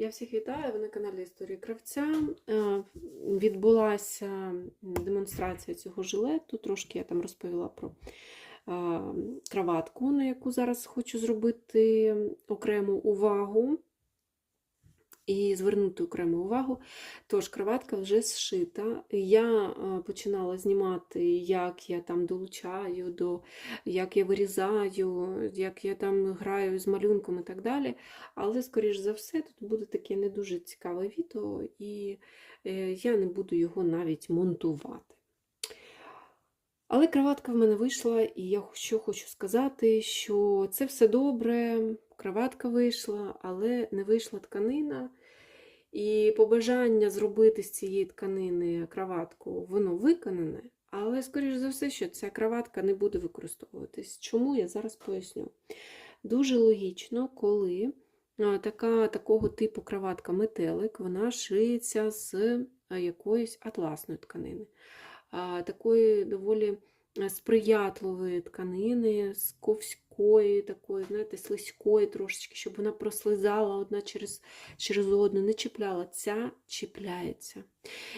Я всіх вітаю, ви на каналі Історії Кравця. Е, Відбулася демонстрація цього жилету. Трошки я там розповіла про е, краватку, на яку зараз хочу зробити окрему увагу і звернути окрему увагу. Тож, краватка вже зшита. Я е, починала знімати, як я там долучаю, до, як я вирізаю, як я там граю з малюнком і так далі. Але, скоріш за все, тут буде таке не дуже цікаве відео, і е, я не буду його навіть монтувати. Але краватка в мене вийшла, і я що хочу сказати, що це все добре, краватка вийшла, але не вийшла тканина. І побажання зробити з цієї тканини краватку, воно виконане, але, скоріш за все, що ця краватка не буде використовуватись. Чому я зараз поясню. Дуже логічно, коли така, такого типу краватка метелик, вона шиється з якоїсь атласної тканини. Такої доволі сприятливої тканини, з ковської, такої, знаєте, слизької трошечки, щоб вона прослизала одна через, через одну, не чіпляла. Ця чіпляється.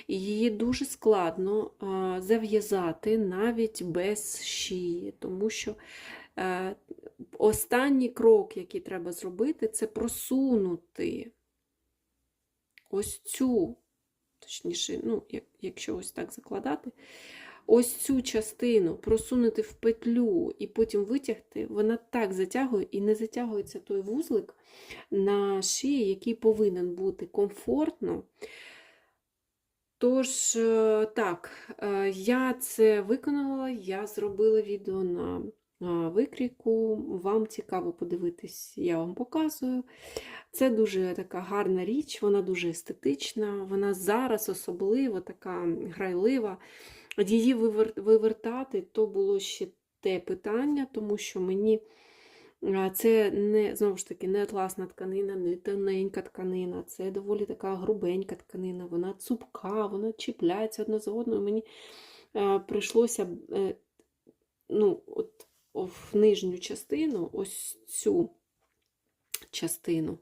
І її дуже складно зав'язати навіть без шиї, тому що е, останній крок, який треба зробити, це просунути ось цю, точніше, ну, якщо ось так закладати, ось цю частину просунути в петлю і потім витягти, вона так затягує і не затягується той вузлик на шиї, який повинен бути комфортно. Тож, е, так, е, я це виконала, я зробила відео на е, викрійку. Вам цікаво подивитись, я вам показую. Це дуже така гарна річ, вона дуже естетична, вона зараз особливо така грайлива. Її вивертати то було ще те питання, тому що мені це не, знову ж таки, не атласна тканина, не тоненька тканина, це доволі така грубенька тканина, вона цупка, вона чіпляється одна з одною. Мені прийшлося е, ну, от, в нижню частину, ось цю частину,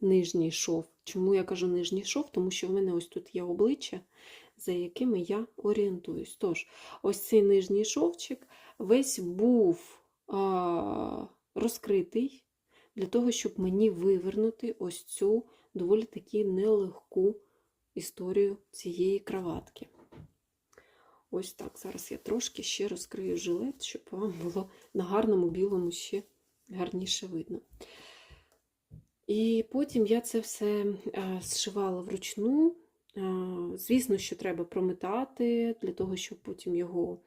нижній шов. Чому я кажу нижній шов? Тому що в мене ось тут є обличчя, за якими я орієнтуюсь. Тож, ось цей нижній шовчик весь був а, розкритий для того, щоб мені вивернути ось цю доволі таки нелегку історію цієї краватки. Ось так. Зараз я трошки ще розкрию жилет, щоб вам було на гарному білому ще гарніше видно. І потім я це все зшивала вручну. Звісно, що треба прометати для того, щоб потім його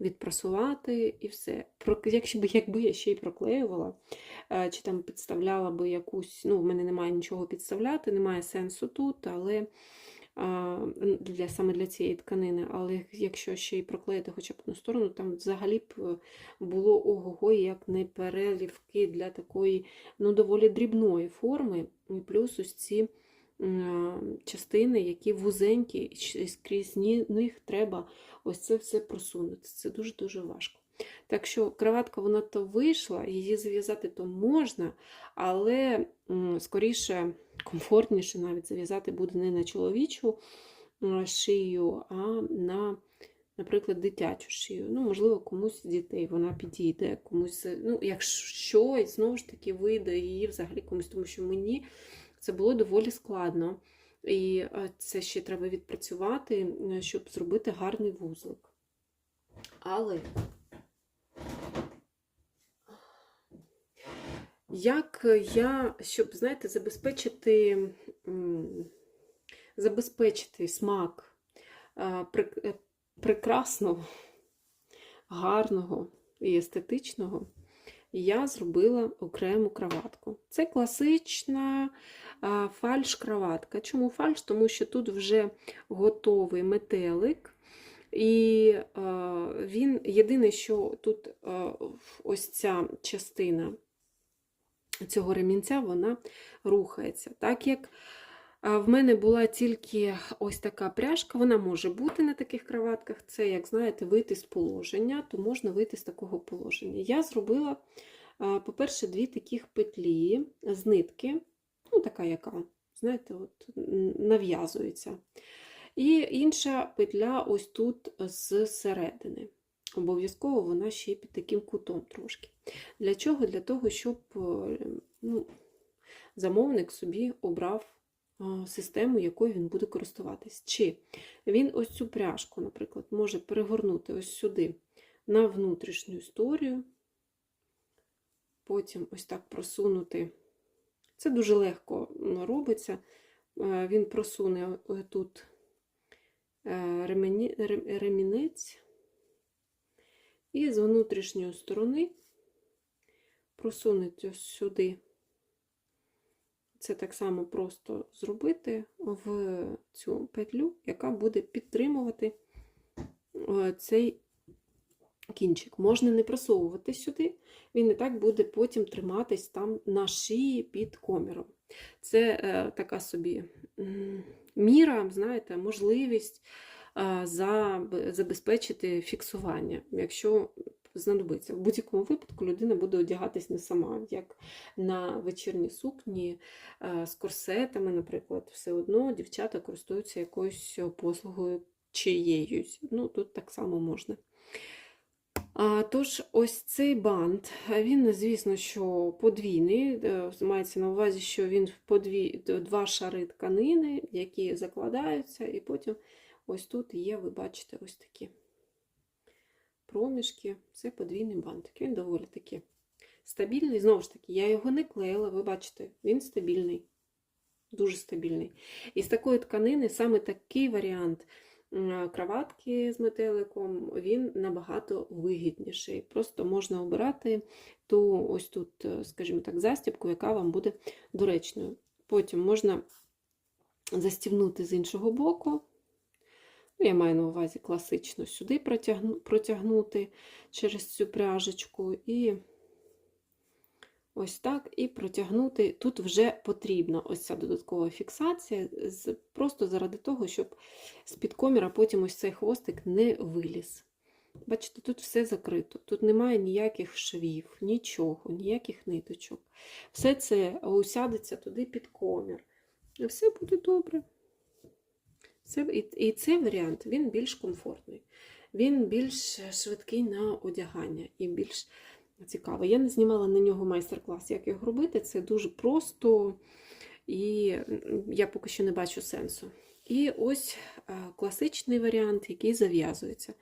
відпрасувати і все. Якщо б, якби я ще й проклеювала, чи там підставляла би якусь, ну, в мене немає нічого підставляти, немає сенсу тут, але для, саме для цієї тканини, але якщо ще й проклеїти хоча б одну сторону, там взагалі б було ого-го, як не перелівки для такої ну, доволі дрібної форми, плюс ось ці частини, які вузенькі, і скрізь них треба ось це все просунути. Це дуже-дуже важко. Так що краватка вона то вийшла, її зав'язати то можна, але скоріше, комфортніше навіть зав'язати буде не на чоловічу шию, а на, наприклад, дитячу шию. Ну, Можливо, комусь з дітей вона підійде, комусь, ну, якщо знову ж таки вийде її взагалі комусь, тому що мені це було доволі складно. І це ще треба відпрацювати, щоб зробити гарний вузлик. Але як я, щоб, знаєте, забезпечити забезпечити смак прекрасного, гарного і естетичного, я зробила окрему краватку. Це класична фальш-краватка. Чому фальш? Тому що тут вже готовий метелик. І він єдине, що тут ось ця частина цього ремінця, вона рухається. Так як в мене була тільки ось така пряжка, вона може бути на таких краватках, це, як знаєте, вийти з положення, то можна вийти з такого положення. Я зробила, по-перше, дві таких петлі з нитки, ну, така яка знаєте, от нав'язується. І інша петля ось тут зсередини. Обов'язково вона ще під таким кутом трошки. Для чого? Для того, щоб е, ну, замовник собі обрав систему, якою він буде користуватись. Чи він ось цю пряжку, наприклад, може перегорнути ось сюди на внутрішню історію, потім ось так просунути. Це дуже легко робиться. Він просуне тут е, ремінець і з внутрішньої сторони просунуть ось сюди. Це так само просто зробити в цю петлю, яка буде підтримувати е, цей кінчик. Можна не просовувати сюди, він і так буде потім триматись там на шиї під коміром. Це е, така собі міра, знаєте, можливість за, забезпечити фіксування, якщо знадобиться. В будь-якому випадку людина буде одягатись не сама, як на вечірні сукні е, з корсетами, наприклад, все одно дівчата користуються якоюсь послугою чиєюсь. Ну, тут так само можна. Тож, ось цей бант, він, звісно, що подвійний, е, мається на увазі, що він в подві... два шари тканини, які закладаються, і потім ось тут є, ви бачите, ось такі проміжки. Це подвійний бантик. Він доволі таки стабільний. Знову ж таки, я його не клеїла, ви бачите, він стабільний, дуже стабільний. І з такої тканини саме такий варіант краватки з метеликом, він набагато вигідніший. Просто можна обирати ту ось тут, е, скажімо так, застібку, яка вам буде доречною. Потім можна застібнути з іншого боку. Ну, я маю на увазі класично сюди протягну, протягнути через цю пряжечку і ось так, і протягнути. Тут вже потрібна ось ця додаткова фіксація, просто заради того, щоб з-під коміра потім ось цей хвостик не виліз. Бачите, тут все закрито, тут немає ніяких швів, нічого, ніяких ниточок. Все це усядеться туди під комір. І все буде добре. Це, і, і цей варіант він більш комфортний, він більш швидкий на одягання і більш цікавий. Я не знімала на нього майстер-клас, як його робити. Це дуже просто, і я поки що не бачу сенсу. І ось е, класичний варіант, який зав'язується.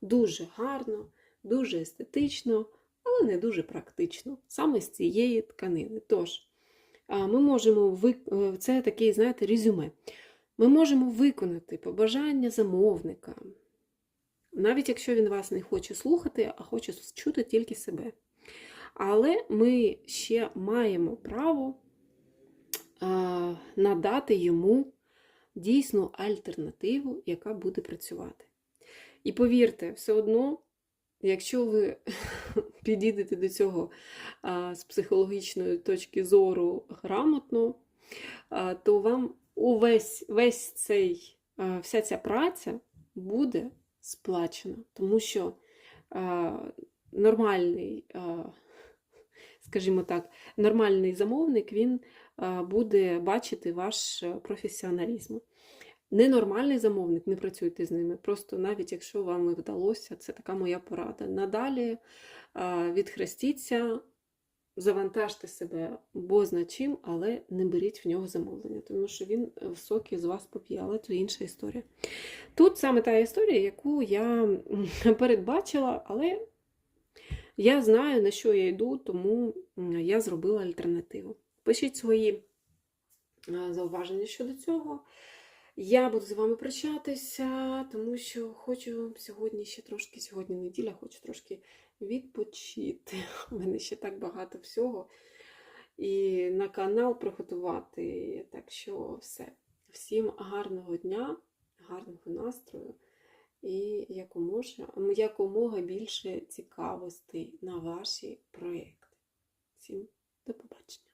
Дуже гарно, дуже естетично, але не дуже практично, саме з цієї тканини. Тож, ми можемо е, це такий, знаєте, резюме. Ми можемо виконати побажання замовника, навіть якщо він вас не хоче слухати, а хоче чути тільки себе. Але ми ще маємо право надати йому дійсну альтернативу, яка буде працювати. І повірте, все одно, якщо ви підійдете до цього з психологічної точки зору грамотно, то вам увесь весь цей, вся ця праця буде сплачена, тому що нормальний, скажімо так, нормальний замовник він буде бачити ваш професіоналізм. Ненормальний замовник, не працюйте з ними. Просто навіть якщо вам і вдалося, це така моя порада. Надалі відхрестіться, завантажте себе бозна чим, але не беріть в нього замовлення, тому що він соки з вас поп'є, але це інша історія. Тут саме та історія, яку я передбачила, але я знаю, на що я йду, тому я зробила альтернативу. Пишіть свої зауваження щодо цього. Я буду з вами прощатися, тому що хочу сьогодні ще трошки, сьогодні неділя, хочу трошки відпочити. У мене ще так багато всього. І на канал приготувати. Так що все. Всім гарного дня, гарного настрою і якомога, якомога більше цікавостей на ваші проєкти. Всім до побачення!